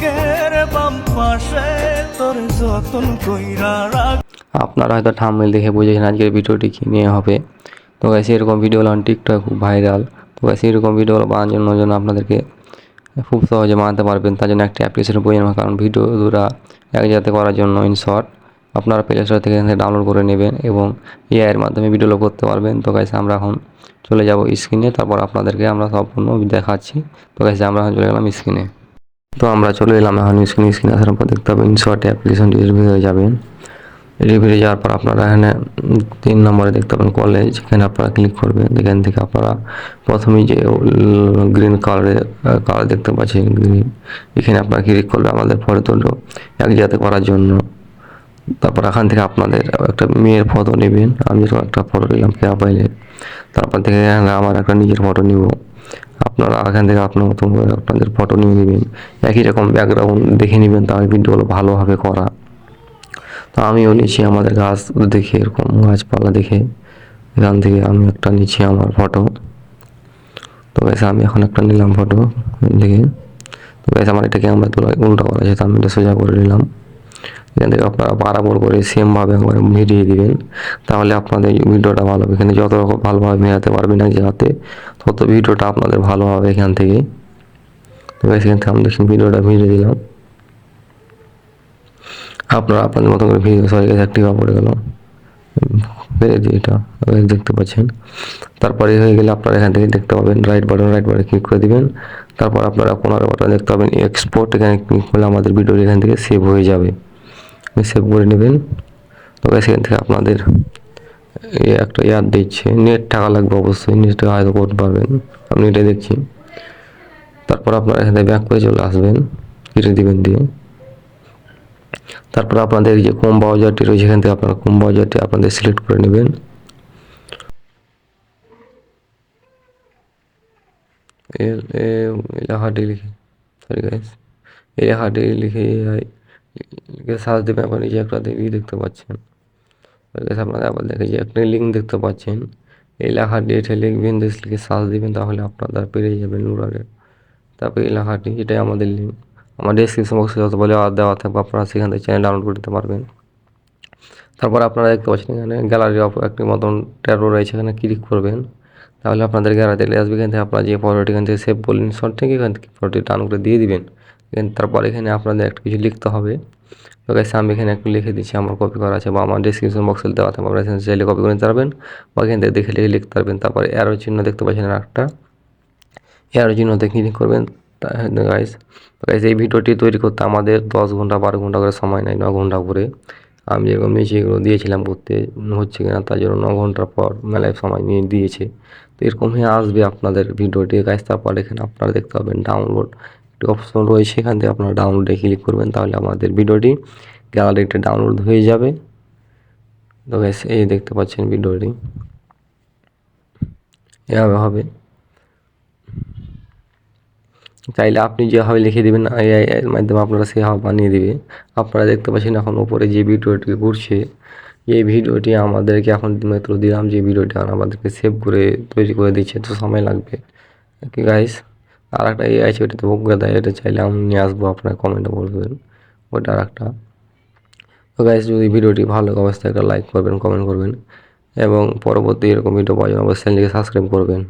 বুকের বাম পাশে তোর যতন কইরা রাখ। আপনারা হয়তো থামমেল দেখে বুঝেছেন আজকের ভিডিওটি কী নিয়ে হবে। তো গাইস এরকম ভিডিওগুলো এখন টিকটক খুব ভাইরাল তো গাইস এরকম ভিডিওগুলো বানানোর জন্য আপনাদেরকে খুব সহজে বানাতে পারবেন। তার জন্য একটি অ্যাপ্লিকেশনের প্রয়োজন হয়। কারণ ভিডিও দুরা এক জায়গাতে করার জন্য ইন শর্ট আপনারা প্লে স্টোর থেকে ডাউনলোড করে নেবেন এবং এআইয়ের মাধ্যমে ভিডিওগুলো করতে পারবেন। তো গাইস আমরা এখন চলে যাব স্ক্রিনে তারপর আপনাদেরকে আমরা সম্পূর্ণ দেখাচ্ছি। তো গাইস আমরা এখন চলে গেলাম স্ক্রিনে তো আমরা চলে এলাম এখন স্ক্রিন স্ক্রিন আসার পর দেখতে পাবেন ইনশর্ট অ্যাপ্লিকেশনটির ভিতরে যাবেন এটি ফিরে যাওয়ার পর আপনারা এখানে তিন নম্বরে দেখতে পাবেন কলেজ এখানে আপনারা ক্লিক করবেন। এখান থেকে আপনারা প্রথমেই যে গ্রিন কালারের কালার দেখতে পাচ্ছেন গ্রিন এখানে আপনারা ক্লিক করলে আমাদের ফটো তুলো এক জায়গাতে করার জন্য। তারপর এখান থেকে আপনাদের একটা মেয়ের ফটো নেবেন। আমি একটা ফটো নিলাম পেয়া পাইলে? তারপর থেকে আমার একটা নিজের ফটো নিব। আপনারা এখান থেকে আপনার মতন করে আপনাদের ফটো নিয়ে নেবেন। একই রকম ব্যাকগ্রাউন্ড দেখে নেবেন, তাহলে ভিডিওগুলো ভালোভাবে করা। তো আমিও নিচ্ছি আমাদের গাছ দেখে, এরকম গাছপালা দেখে। এখান থেকে আমি একটা নিচ্ছি আমার ফটো তো বেশ আমি এখন একটা নিলাম ফটো দেখে। তো বেশ আমার এটাকে আমরা তোলা উল্টা করা যেত আমি এটা সোজা করে নিলাম। এখান থেকে আপনারা বরাবর করে সেমভাবে একবার মিলিয়ে দিবেন। তাহলে আপনাদের ভিডিওটা ভালো হবে। এখানে যত রকম ভালোভাবে মেলাতে পারবেন এক জায়গাতে তত ভিডিওটা আপনাদের ভালো হবে এখান থেকে। তো এখান থেকে আমি দেখুন ভিডিওটা মিলিয়ে দিলাম। আপনারা আপনাদের মতো করে ভিডিও সবাই গেছে একটি পড়ে গেল। এটা দেখতে পাচ্ছেন। তারপরে হয়ে গেলে আপনারা এখান থেকে দেখতে পাবেন right button right button click করে দিবেন। তারপর আপনারা কোনার বাটন দেখতে পাবেন এক্সপোর্ট এখানে ক্লিক করলে আমাদের ভিডিওটি এখান থেকে সেভ হয়ে যাবে। সেভ করে নেবেন। তো সেখান থেকে আপনাদের এই একটা ইয়ার দিচ্ছে। নেট টাকা লাগবে অবশ্যই নেট টাকা হয়তো করতে পারবেন আমি এটা দেখছি তারপর আপনারা এখান ব্যাক করে চলে আসবেন। কেটে দেবেন দিয়ে। তারপর আপনাদের যে কম ব্রাউজারটি রয়েছে এখান থেকে আপনারা কম ব্রাউজারটি আপনাদের সিলেক্ট করে নেবেন। এ এলাহাটি লিখে সরি গাইস এলাহাটি লিখে লিখে সার্চ দেবেন আপনার নিজে একটা দেখি দেখতে পাচ্ছেন আপনারা আবার দেখে যে একটা লিঙ্ক দেখতে পাচ্ছেন এই লেখাটি এটা লিখবেন দেশ লিখে সার্চ দিবেন তাহলে আপনারা পেরে যাবেন উড়ালের তারপরে এই লেখাটি এটাই আমাদের লিঙ্ক আমার ডিসক্রিপশন বক্সে যত বলে দেওয়া থাকবে আপনারা সেখান থেকে চ্যানেল ডাউনলোড করতে পারবেন তারপর আপনারা দেখতে পাচ্ছেন এখানে গ্যালারি অফ একটি মতন ট্যারো রয়েছে এখানে ক্লিক করবেন তাহলে আপনাদের গ্যালারিতে আসবে এখান থেকে আপনারা যে ফটোটি এখান থেকে সেভ করলেন শর্ট থেকে এখান থেকে ফটোটি ডাউন করে দিয়ে দিবেন তারপর এখানে আপনাদের একটা কিছু লিখতে হবে। তো গাইস আমি এখানে একটু লিখে দিচ্ছি, আমার কপি করা আছে, বা আমার ডিসক্রিপশন বক্সে দেওয়া থাকবে আপনারা এখানে চাইলে কপি করে নিতে পারবেন, বা এখান থেকে দেখে লিখে লিখতে পারবেন। তারপরে অ্যারো চিহ্ন দেখতে পাচ্ছেন আর একটা এর জন্য ক্লিক করবেন গাইস গাইস এই ভিডিওটি তৈরি করতে আমাদের দশ ঘণ্টা, বারো ঘণ্টা করে সময় নেয়, ন ঘণ্টা করে। আমি যেরকম নিচে এগুলো দিয়েছিলাম করতে, হচ্ছে কিনা, তার জন্য ন ঘণ্টার পর মেলায় সময় নিয়ে দিয়েছে। তো এরকমই আসবে আপনাদের ভিডিওটি গাইস তারপর এখানে আপনারা দেখতে পাবেন ডাউনলোড একটি অপশন রয়েছে এখান থেকে আপনারা ডাউনলোডে ক্লিক করবেন, তাহলে আমাদের ভিডিওটি গ্যালারিতে ডাউনলোড হয়ে যাবে। তো গাইস এই দেখতে পাচ্ছেন ভিডিওটি এভাবে হবে। চাইলে আপনি যেভাবে লিখে দেবেন এআই এর মাধ্যমে আপনারা সেভাবে বানিয়ে দেবে। আপনারা দেখতে পাচ্ছেন এখন উপরে যে ভিডিওটি ঘুরছে, এই ভিডিওটি আমাদেরকে এখন মাত্র দিলাম, যে ভিডিওটি আমাদেরকে সেভ করে তৈরি করে দিচ্ছে, তো সময় লাগবে। গাইস আর একটা এআই আছে বকুয়া দেয় এটা চাইলে আমি নিয়ে আসব, আপনার কমেন্টে বলবেন। ওটা আর একটা তো গাইস যদি ভিডিওটি ভালো লাগে অবশ্যই একটা লাইক করবেন কমেন্ট করবেন। এবং পরবর্তী এরকম ভিডিও পাওয়ার জন্য অবশ্যই চ্যানেলটিকে সাবস্ক্রাইব করবেন।